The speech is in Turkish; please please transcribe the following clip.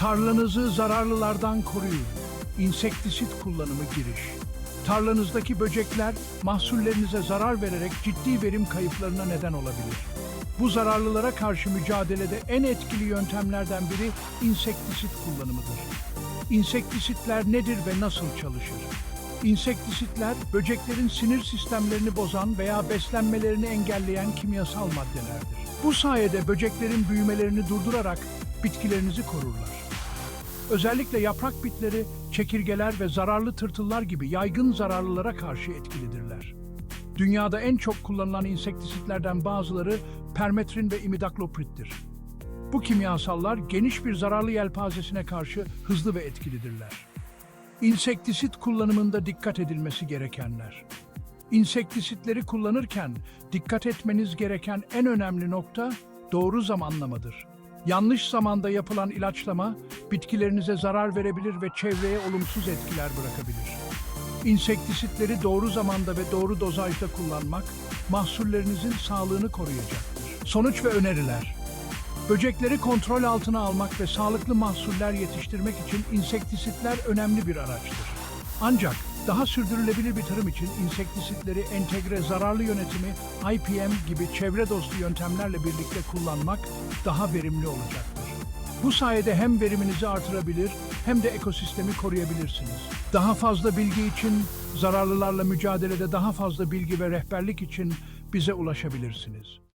Tarlanızı zararlılardan koruyun. İnsektisit kullanımı giriş. Tarlanızdaki böcekler mahsullerinize zarar vererek ciddi verim kayıplarına neden olabilir. Bu zararlılara karşı mücadelede en etkili yöntemlerden biri insektisit kullanımıdır. İnsektisitler nedir ve nasıl çalışır? İnsektisitler, böceklerin sinir sistemlerini bozan veya beslenmelerini engelleyen kimyasal maddelerdir. Bu sayede böceklerin büyümelerini durdurarak bitkilerinizi korurlar. Özellikle yaprak bitleri, çekirgeler ve zararlı tırtıllar gibi yaygın zararlılara karşı etkilidirler. Dünyada en çok kullanılan insektisitlerden bazıları permetrin ve imidaklopriddir. Bu kimyasallar geniş bir zararlı yelpazesine karşı hızlı ve etkilidirler. İnsektisit kullanımında dikkat edilmesi gerekenler. İnsektisitleri kullanırken dikkat etmeniz gereken en önemli nokta doğru zamanlamadır. Yanlış zamanda yapılan ilaçlama bitkilerinize zarar verebilir ve çevreye olumsuz etkiler bırakabilir. İnsektisitleri doğru zamanda ve doğru dozajda kullanmak mahsullerinizin sağlığını koruyacaktır. Sonuç ve öneriler Böcekleri kontrol altına almak ve sağlıklı mahsuller yetiştirmek için insektisitler önemli bir araçtır. Ancak daha sürdürülebilir bir tarım için insektisitleri entegre zararlı yönetimi, IPM gibi çevre dostu yöntemlerle birlikte kullanmak daha verimli olacaktır. Bu sayede hem veriminizi artırabilir hem de ekosistemi koruyabilirsiniz. Daha fazla bilgi için, zararlılarla mücadelede daha fazla bilgi ve rehberlik için bize ulaşabilirsiniz.